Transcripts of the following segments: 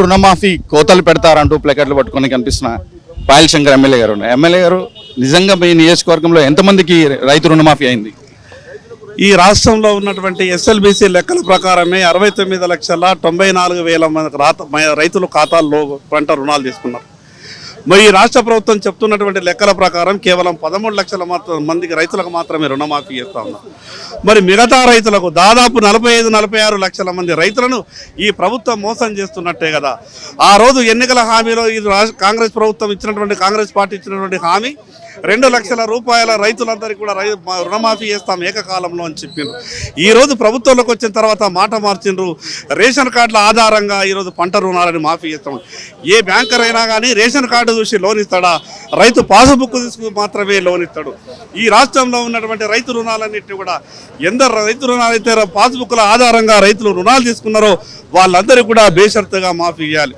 రుణమాఫీ కోతలు పెడతారంటూ ప్లకెట్లు పట్టుకొని కనిపిస్తున్న పాయల్ శంకర్ ఎమ్మెల్యే గారు ఎమ్మెల్యే గారు నిజంగా మీ నియోజకవర్గంలో ఎంతమందికి రైతు రుణమాఫీ అయింది? ఈ రాష్ట్రంలో ఉన్నటువంటి ఎస్ఎల్బిసి లెక్కల ప్రకారమే అరవై తొమ్మిది లక్షల తొంభై నాలుగు వేల మంది రాత రైతులు ఖాతాల్లో పంట రుణాలు తీసుకున్నారు. మరి ఈ రాష్ట్ర ప్రభుత్వం చెప్తున్నటువంటి లెక్కల ప్రకారం కేవలం పదమూడు లక్షల మాత్రం మందికి రైతులకు మాత్రమే రుణమాఫీ చేస్తా ఉన్నాం. మరి మిగతా రైతులకు దాదాపు నలభై ఐదు నలభై ఆరు లక్షల మంది రైతులను ఈ ప్రభుత్వం మోసం చేస్తున్నట్టే కదా. ఆ రోజు ఎన్నికల హామీలో ఇది రాష్ట్ర కాంగ్రెస్ ప్రభుత్వం ఇచ్చినటువంటి కాంగ్రెస్ పార్టీ ఇచ్చినటువంటి హామీ రెండు లక్షల రూపాయల రైతులందరికీ కూడా రై రుణమాఫీ చేస్తాం ఏకకాలంలో అని చెప్పిండ్రు. ఈ రోజు ప్రభుత్వంలోకి వచ్చిన తర్వాత మాట మార్చిండ్రు. రేషన్ కార్డుల ఆధారంగా ఈరోజు పంట రుణాలని మాఫీ చేస్తాం. ఏ బ్యాంకర్ అయినా కానీ రేషన్ కార్డు చూసి లోన్ ఇస్తాడా? రైతు పాసుబుక్ తీసుకు మాత్రమే లోన్ ఇస్తాడు. ఈ రాష్ట్రంలో ఉన్నటువంటి రైతు రుణాలన్నింటినీ కూడా ఎందరు రైతు రుణాలు అయితే పాసుబుక్ల ఆధారంగా రైతులు రుణాలు తీసుకున్నారో వాళ్ళందరికీ కూడా బేషరతుగా మాఫీ ఇవ్వాలి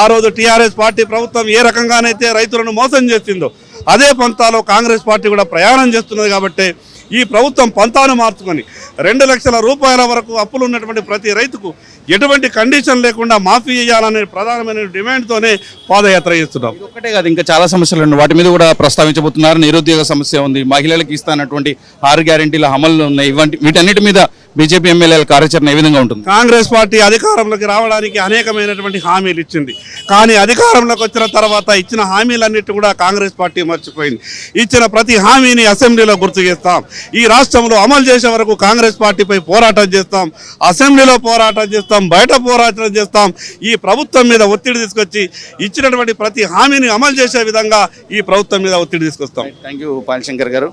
ఆ రోజు టీఆర్ఎస్ పార్టీ ప్రభుత్వం ఏ రకంగానైతే రైతులను మోసం చేసిందో అదే పంతాలో కాంగ్రెస్ పార్టీ కూడా ప్రయాణం చేస్తున్నది కాబట్టి ఈ ప్రభుత్వం పంతాను మార్చుకొని రెండు లక్షల రూపాయల వరకు అప్పులు ఉన్నటువంటి ప్రతి రైతుకు ఎటువంటి కండిషన్ లేకుండా మాఫీ చేయాలనే ప్రధానమైన డిమాండ్తోనే పాదయాత్ర చేస్తున్నాం. ఒకటే ఒక్కటే కాదు ఇంకా చాలా సమస్యలు ఉన్నాయి. వాటి మీద కూడా ప్రస్తావించబోతున్నారు. నిరుద్యోగ సమస్య ఉంది. మహిళలకు ఇస్తానటువంటి ఆరు గ్యారెంటీల అమలు ఉన్నాయి. ఇవంటి వీటన్నిటి మీద బీజేపీ ఎమ్మెల్యేల కార్యాచరణ ఏ విధంగా ఉంటుంది? కాంగ్రెస్ పార్టీ అధికారంలోకి రావడానికి అనేకమైనటువంటి హామీలు ఇచ్చింది. కానీ అధికారంలోకి వచ్చిన తర్వాత ఇచ్చిన హామీలన్నిటి కూడా కాంగ్రెస్ పార్టీ మర్చిపోయింది. ఇచ్చిన ప్రతి హామీని అసెంబ్లీలో గుర్తు చేస్తాం. ఈ రాష్ట్రంలో అమలు చేసే వరకు కాంగ్రెస్ పార్టీపై పోరాటం చేస్తాం. అసెంబ్లీలో పోరాటం చేస్తాం. బయట పోరాటం చేస్తాం. ఈ ప్రభుత్వం మీద ఒత్తిడి తీసుకొచ్చి ఇచ్చినటువంటి ప్రతి హామీని అమలు చేసే విధంగా ఈ ప్రభుత్వం మీద ఒత్తిడి తీసుకొస్తాం. థ్యాంక్ యూ పాల్ శంకర్ గారు.